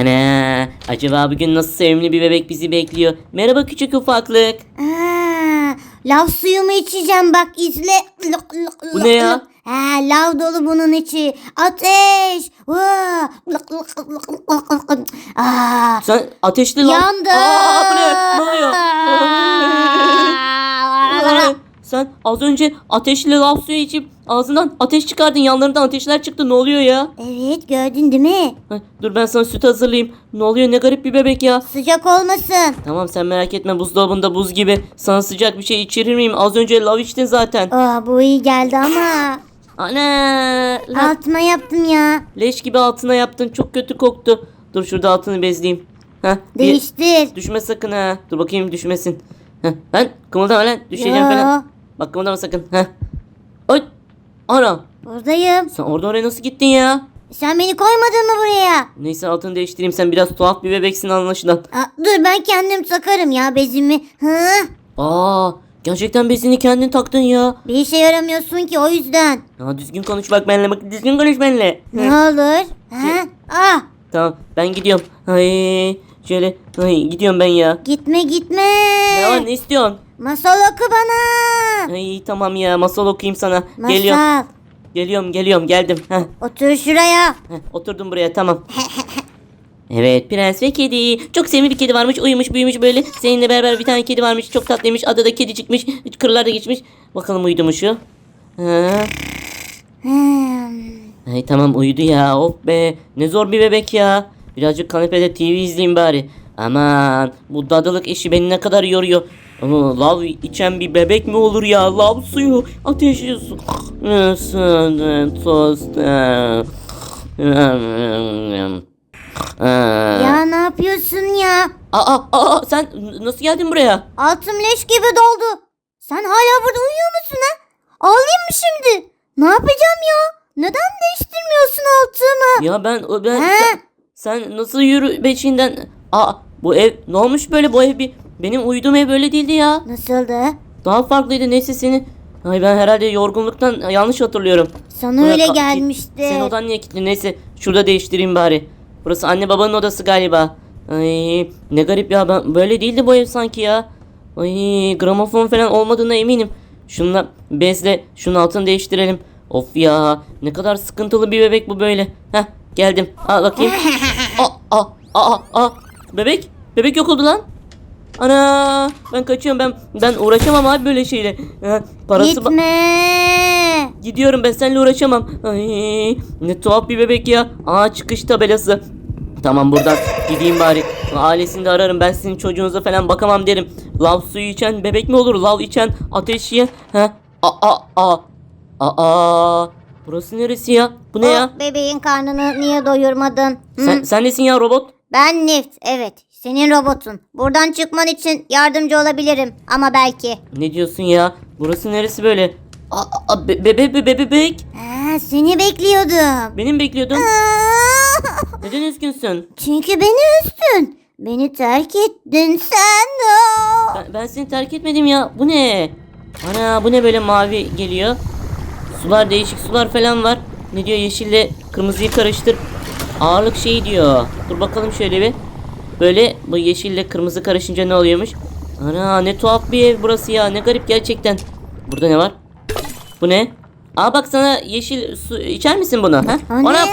Ana acaba bugün nasıl sevimli bir bebek bizi bekliyor? Merhaba küçük ufaklık. Aa, lav suyumu içeceğim bak izle. Lok, lok, Bu lok, ne ya? lok. Ha, lav dolu bunun içi. Ateş. Vaa, lok, lok, lok, lok, lok, lok. Aa, Sen ateşli lan. yandı. Aa, bu ne? Ne oluyor? Az önce ateşli lav suyu içip ağzından ateş çıkardın. Yanlarından ateşler çıktı. Ne oluyor ya? Evet gördün değil mi? Heh, Dur ben sana süt hazırlayayım. Ne oluyor? Ne garip bir bebek ya. Sıcak olmasın. Tamam sen merak etme buzdolabında buz gibi. Sana sıcak bir şey içirir miyim? Az önce lav içtin zaten. Aa, bu iyi geldi ama. Ana! la- Altıma yaptım ya. leş gibi altına yaptın. Çok kötü koktu. Dur şurada altını bezleyeyim. Heh, bir- Değiştir. Düşme sakın ha. Dur bakayım düşmesin. Heh, ben kımıldama lan. Düşeceğim Yo, falan. Bak kımıldama sakın. Heh. Ay. Ana. Buradayım. Sen orada oraya nasıl gittin ya? Sen beni koymadın mı buraya? Neyse altını değiştireyim. Sen biraz tuhaf bir bebeksin anlaşılan. Aa, dur ben kendim takarım ya bezimi. Hı? Aa. Gerçekten bezini kendin taktın ya. Bir işe yaramıyorsun ki o yüzden. Ya düzgün konuş bak benimle. Bak düzgün konuş benimle. Ne olur? Ha? Ah, Tamam ben gidiyorum. Ay şöyle ay gidiyorum ben ya. gitme gitme. Ne var ne istiyorsun? Masal oku bana. Ay tamam ya masal okuyayım sana. Masal. Geliyorum. Geliyorum geliyorum geldim. Heh, Otur şuraya. heh, oturdum buraya tamam. Evet prens ve kedi. Çok sevimli bir kedi varmış. Uyumuş büyümüş böyle. Seninle beraber bir tane kedi varmış. Çok tatlıymış. Adı da kedi çıkmış. Kırlar da geçmiş. Bakalım uyudu mu şu? Ha. Hmm. Ay tamam uyudu ya. Of be. Ne zor bir bebek ya. Birazcık kanepede TV izleyeyim bari. Aman bu dadılık işi beni ne kadar yoruyor. Ama lav içen bir bebek mi olur ya? Lav suyu, ateşi su. Tostu. Ya ne yapıyorsun ya? Aa, aa, sen nasıl geldin buraya? Altım leş gibi doldu. Sen hala burada uyuyor musun ha? Ağlayayım mı şimdi? Ne yapacağım ya? Neden değiştirmiyorsun altımı? Ya ben ben He? sen, sen nasıl yürü beşiğinden? Aa bu ev ne olmuş böyle bu ev bir benim uyuduğum ev böyle değildi ya. Nasıldı? Daha farklıydı neyse seni. Ay ben herhalde yorgunluktan yanlış hatırlıyorum. Sana Buraya öyle gelmişti. Senin odan niye kilitli? Neyse şurada değiştireyim bari. Burası anne babanın odası galiba. Ay ne garip ya ben böyle değildi bu ev sanki ya. Ay gramofon falan olmadığına eminim. Şunla bezle şunun altını değiştirelim. Of ya ne kadar sıkıntılı bir bebek bu böyle. Heh geldim. Al bakayım. Aa, aa, aa, aa. Bebek? Bebek yok oldu lan. Ana ben kaçıyorum ben ben uğraşamam abi böyle şeyle. Ha, parası ba- Gitme. Gidiyorum ben seninle uğraşamam. Ay, ne tuhaf bir bebek ya. Aa çıkış tabelası. Tamam buradan gideyim bari. Ailesini de ararım. Ben sizin çocuğunuza falan bakamam derim. Lav suyu içen bebek mi olur? Lav içen ateş yiyen. Ha? Aa aa aa. Burası neresi ya? Bu ne ya? bebeğin karnını niye doyurmadın? Hı? Sen, sen nesin ya robot? Ben Nift. Evet. Senin robotun. Buradan çıkman için yardımcı olabilirim. Ama belki. Ne diyorsun ya? Burası neresi böyle? Aa, aa, be, be, be, be- be- bebek. Ha, seni bekliyordum. Benim bekliyordum. Neden üzgünsün? Çünkü beni üstün. Beni terk ettin sen. Ben, ben seni terk etmedim ya. Bu ne? Ana bu ne böyle mavi geliyor? Sular değişik sular falan var. Ne diyor yeşille kırmızıyı karıştır. Ağırlık şeyi diyor. Dur bakalım şöyle bir. Böyle bu yeşille kırmızı karışınca ne oluyormuş? Ana ne tuhaf bir ev burası ya. Ne garip gerçekten. Burada ne var? Bu ne? Aa bak sana yeşil su içer misin bunu? Ha? O ne? Ona- ya?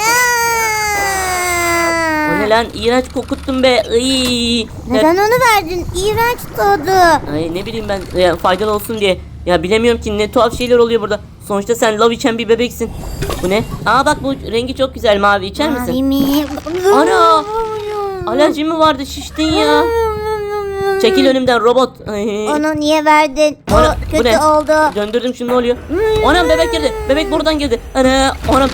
O ne lan? İğrenç kokuttun be. Iy. Neden onu verdin? İğrenç tadı. Ay ne bileyim ben ya, faydalı olsun diye. Ya bilemiyorum ki ne tuhaf şeyler oluyor burada. Sonuçta sen lav içen bir bebeksin. Bu ne? Aa bak bu rengi çok güzel mavi içer misin? Mavi mi? Ana! Alerji mi vardı şiştin ya. Çekil önümden robot. Ay. Onu niye verdin? O Ana, bu kötü ne? oldu. Döndürdüm şimdi ne oluyor? Anam bebek girdi. Bebek buradan girdi. Ana anam.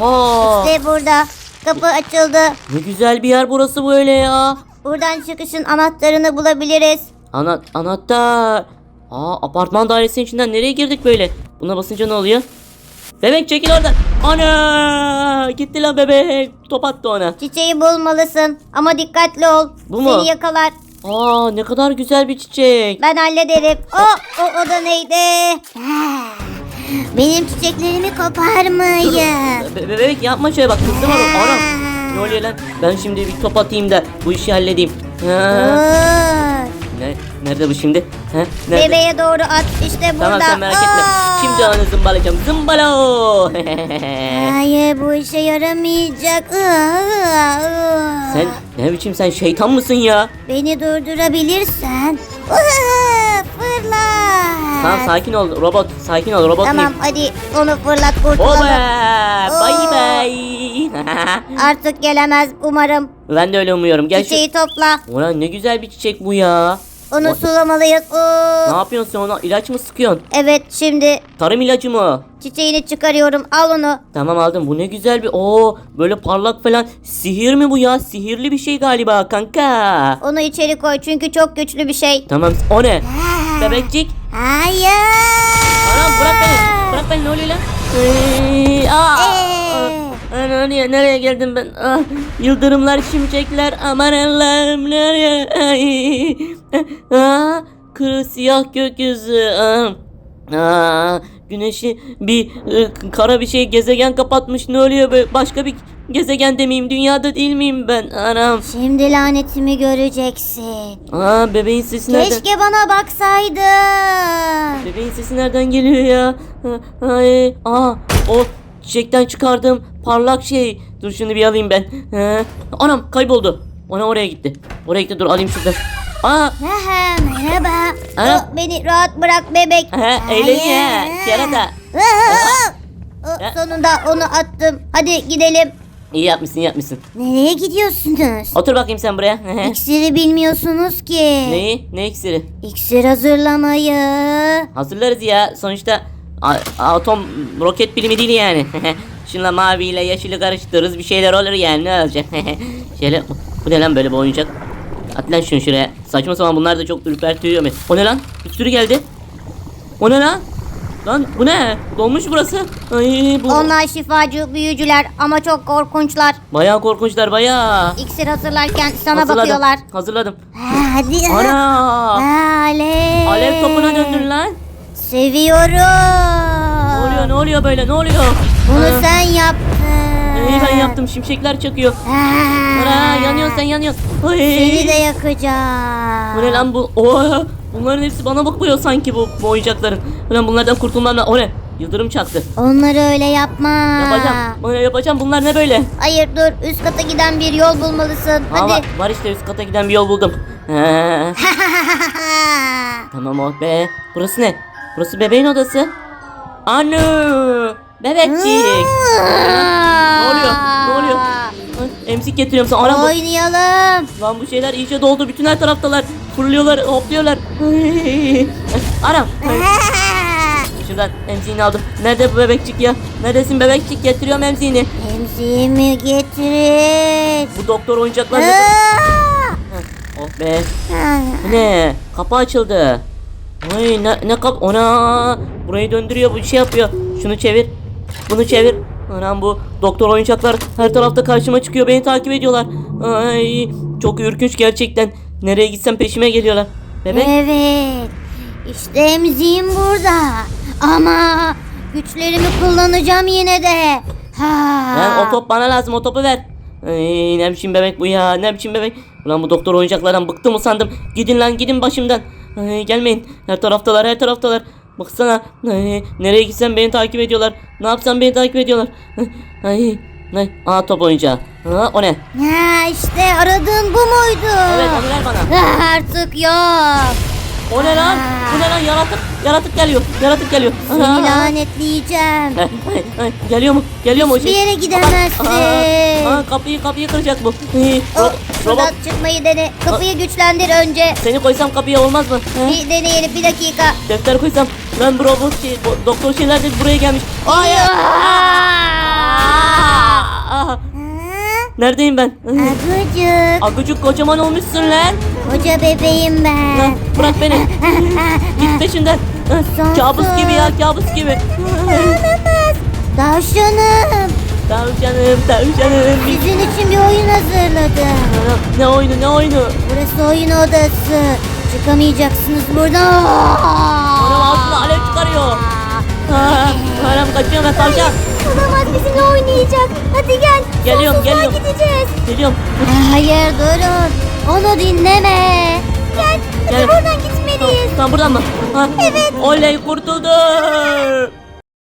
Oha. İşte burada. Kapı açıldı. Ne güzel bir yer burası böyle ya. Buradan çıkışın anahtarını bulabiliriz. Ana anahtar. Aa apartman dairesinin içinden nereye girdik böyle? Buna basınca ne oluyor? Bebek çekil oradan. Ana! Gitti lan bebek. Top attı ona. Çiçeği bulmalısın ama dikkatli ol. Bu mu? Seni yakalar. Aa ne kadar güzel bir çiçek. Ben hallederim. O, o, o da neydi? Benim çiçeklerimi koparmayın. Be- bebek yapma şöyle bak kızdım onu. Anam. Ne oluyor lan? Ben şimdi bir top atayım da bu işi halledeyim. Ha, ne, nerede bu şimdi? Ha, nerede? Bebeğe doğru at işte burada. Tamam sen merak etme. Aa. Şimdi onu zımbalayacağım. Zımbalo. Hayır bu işe yaramayacak. Sen ne biçim sen şeytan mısın ya? Beni durdurabilirsen. Fırla. Tamam sakin ol robot. Sakin ol robot Tamam muyum? hadi onu fırlat Oba! kurtulalım. Bay Oo. bay. Artık gelemez umarım. ben de öyle umuyorum. Gel şu. Çiçeği topla. Ulan ne güzel bir çiçek bu ya. Onu O- sulamalıyız. Oo. Ne yapıyorsun sen ona? İlaç mı sıkıyorsun? Evet şimdi Tarım ilacı mı? çiçeğini çıkarıyorum. Al onu. Tamam aldım. Bu ne güzel bir. Oo, böyle parlak falan. Sihir mi bu ya? Sihirli bir şey galiba kanka. Onu içeri koy çünkü çok güçlü bir şey. Tamam. O ne? Bebekcik. Hayır. Anam bırak beni. Bırak beni ne oluyor lan? Ee, aa, Ee. aa, nereye, nereye geldim ben? Ah, yıldırımlar, şimşekler, aman Allah'ım nereye? Ay, aa, kırı siyah gökyüzü. Aa, aa, güneşi bir e, kara bir şey gezegen kapatmış. Ne oluyor böyle? Başka bir gezegende miyim? Dünyada değil miyim ben? Anam. Şimdi lanetimi göreceksin. Aa, bebeğin sesi nereden? Keşke bana baksaydın. Bebeğin sesi nereden geliyor ya? Ha, Ay, aa, o çiçekten çıkardığım parlak şey. Dur şunu bir alayım ben. Ha, anam kayboldu. Ona oraya gitti. Oraya gitti dur alayım şuradan. Aa, Aha, merhaba. Ana. Oh, beni rahat bırak bebek. Ha, eğleniyor. Aa, oh, sonunda onu attım. Hadi gidelim. İyi yapmışsın iyi yapmışsın. Nereye gidiyorsunuz? Otur bakayım sen buraya. İksiri bilmiyorsunuz ki. Neyi? Ne iksiri? İksir hazırlamayı. Hazırlarız ya. Sonuçta atom roket bilimi değil yani. Şunla maviyle yeşili karıştırırız bir şeyler olur yani ne olacak? Şöyle bu ne lan böyle bir oyuncak? At lan şunu şuraya. Saçma sapan bunlar da çok ürpertiyor beni. O ne lan? Bir sürü geldi. O ne lan? Lan bu ne? Dolmuş burası. Ay bu. Onlar şifacı büyücüler ama çok korkunçlar. Bayağı korkunçlar bayağı. İksir hazırlarken sana Hazırladım. bakıyorlar. Hazırladım. Ha, hadi. Ana! Ha, Alev. Alev topuna döndün lan. Seviyorum. Ne oluyor ne oluyor böyle ne oluyor? Bunu Ha, sen yaptın. Ben yaptım şimşekler çakıyor. Ana yanıyorsun sen yanıyorsun. Ay. Seni de yakacağım. Bu ne lan bu? Oo, bunların hepsi bana bakıyor sanki bu, bu oyuncakların. Ulan bunlardan kurtulmam lazım. O ne? Yıldırım çaktı. Onları öyle yapma. Yapacağım. Bunu yapacağım. Bunlar ne böyle? Hayır dur üst kata giden bir yol bulmalısın. Aa, Hadi. var, var işte üst kata giden bir yol buldum. Tamam o be. Burası ne? Burası bebeğin odası. Anne! Bebekçik. Ne oluyor? Ay, Emzik getiriyorum sana. Anam bu, Oynayalım. lan bu şeyler iyice doldu. Bütün her taraftalar. Fırlıyorlar, hopluyorlar. Ay. Anam. Ay. Şuradan emziğini aldım. Nerede bu bebekçik ya? Neredesin bebekçik? Getiriyorum emziğini. Emziğimi getirin. Bu doktor oyuncaklar ne? Aa! Oh be. Bu ne? Kapı açıldı. Ay ne, ne kap... Ona burayı döndürüyor bu şey yapıyor. Şunu çevir. Bunu çevir. Anam bu doktor oyuncaklar her tarafta karşıma çıkıyor. Beni takip ediyorlar. Ay çok ürkünç gerçekten. Nereye gitsem peşime geliyorlar. Bebek. Evet. İşte emziğim burada. Ama güçlerimi kullanacağım yine de. Ha. Lan o top bana lazım o topu ver. Ay, ne biçim bebek bu ya ne biçim bebek. Ulan bu doktor oyuncaklardan bıktım usandım. Gidin lan gidin başımdan. Ay, gelmeyin her taraftalar her taraftalar. Baksana ay, nereye gitsem beni takip ediyorlar. Ne yapsam beni takip ediyorlar. Ay, ay, aa top oyuncağı. Ha, o ne? Ha işte aradığın bu muydu? Evet ver bana. Ha, Artık yok. O ne lan? Bu ne lan yaratık yaratık geliyor. Yaratık geliyor. Seni Aa, lanetleyeceğim. ay, ay, ay, geliyor mu? Geliyor mu o Hiçbir şey? yere gidemezsin. Aa, aa, kapıyı kapıyı kıracak bu. Ay, O, ro- robot şuradan çıkmayı dene. Kapıyı güçlendir önce. Seni koysam kapıya olmaz mı? He? Bir deneyelim bir dakika. Defter koysam ben bu robot şey, bu doktor şeyler de buraya gelmiş. Hayır. Aa! Ha? Neredeyim ben? Agucuk. Agucuk kocaman olmuşsun lan. Koca bebeğim ben. Lan, Bırak beni. Git peşinden. Sonsuz. Kabus gibi ya kabus gibi. Olamaz. Tavşanım. Tavşanım tavşanım. Sizin için bir oyun hazırladım. Ne oyunu ne oyunu. Burası oyun odası. Çıkamayacaksınız buradan. Anam altına alev çıkarıyor. Ha, Anam kaçıyorum ben tavşan. Olamaz bizimle oynayacak. Hadi gel. Geliyorum, Sonsuzluğa geliyorum. gideceğiz. Geliyorum. Hayır durun. Onu dinleme. Gel hadi Gel. buradan gitmeliyiz. Tamam buradan mı? Ha. Evet. Oley kurtuldum.